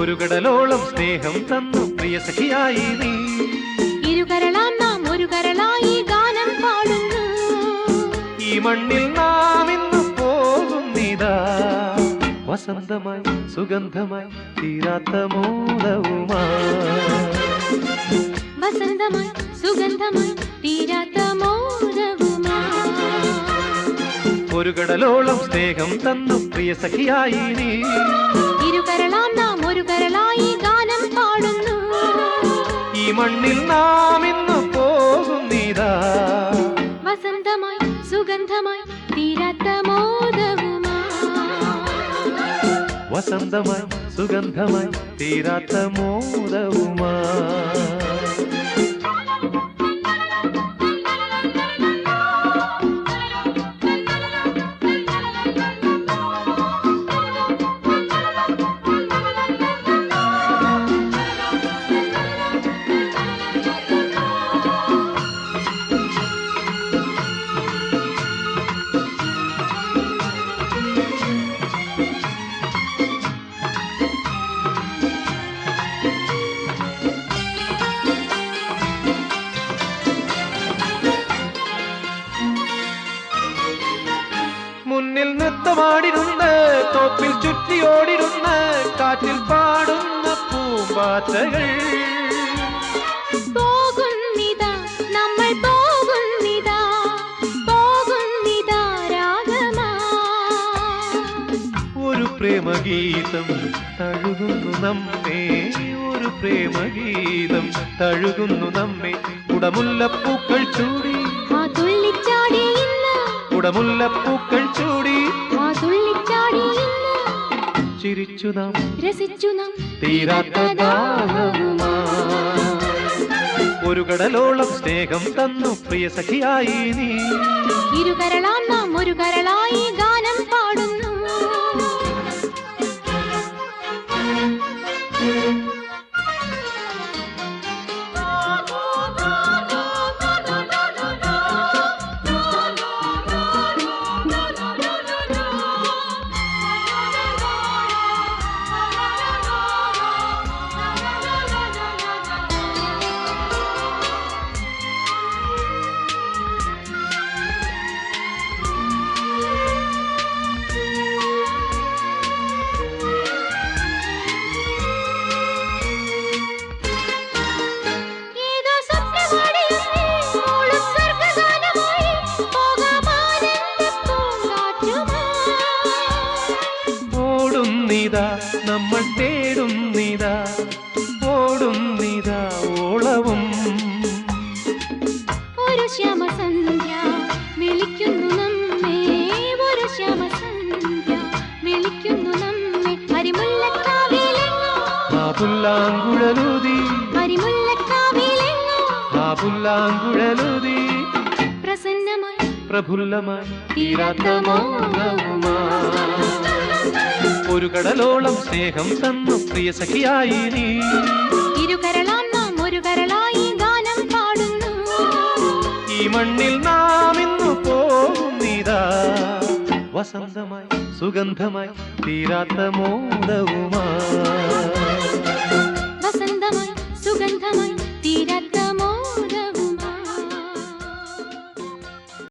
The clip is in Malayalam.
ഒരു കടലോളം സ്നേഹം തന്നു പ്രിയ സഖിയായി നീ. ഇരുകരളാം നാം ഒരു കരളായി ഗാനം പാടുന്നു. ഈ മണ്ണിൽ നാം ഇന്ന് പോകുന്നിതാ വസന്തമായി സുഗന്ധമായി തീരാത്ത മോദവുമായി വസന്തമായി സുഗന്ധമായി തീരാത്ത ഒരു കടലോളം സ്നേഹം തന്നു പ്രിയ സഖിയായി നീ. മണ്ണിൽ നാം ഇന്ന് പോകുന്നിതാ വസന്തമായി സുഗന്ധമായി തീരാത്ത മോദവുമാ വസന്തമായി സുഗന്ധമായി തീരാത്ത മോദവുമായി. തോപ്പിൽ ചുറ്റിയോടിരുന്ന് കാറ്റിൽ പാടുന്ന പൂമ്പാറ്റകൾ. പോകുന്നിതാ നമ്മൾ പോകുന്നിതാ പോകുന്നിതാ രാഗമാ. ഒരു പ്രേമഗീതം തഴുകുന്നു നമ്മെ ഒരു പ്രേമഗീതം തഴുകുന്നു നമ്മെ. കുടമുല്ലപ്പൂക്കൾ ചൂടി ആ തുള്ളിച്ചാടി ഇന്ന് കുടമുല്ലപ്പൂക്കൾ ചിരിച്ചു നാം രസിച്ചു നാം തീരാത്ത. ഒരു കടലോളം സ്നേഹം തന്നു പ്രിയ സഖിയായി നീ ഇരുകരളാം നാം ഒരു കരളായി ഗാനം പാടുന്നു ഓടുന്നിതാ നമ്മൾ തേടും നീതാ ഓളവും. ഒരു ശ്യാമസന്ധ്യ വിളിക്കുന്നു നമ്മെ ഒരു ശ്യാമസന്ധ്യ വിളിക്കുന്നു നമ്മെ. പുല്ലാങ്കുഴലുതി ആ പുല്ലാങ്കുഴലുതി പ്രസന്നമായി പ്രഫുല്ലമായി തീരാത്ത മോഹവുമായി ഒരു കടലോളം സ്നേഹം തന്നു പ്രിയ സഖിയായി നീ. ഇരുകരളാം നാം ഒരു കരളായി ഗാനം പാടുന്നു. ഈ മണ്ണിൽ നാം ഇന്നു പോകുന്നിതാ വസന്തമായി സുഗന്ധമായി തീരാത്ത മോദവുമായി.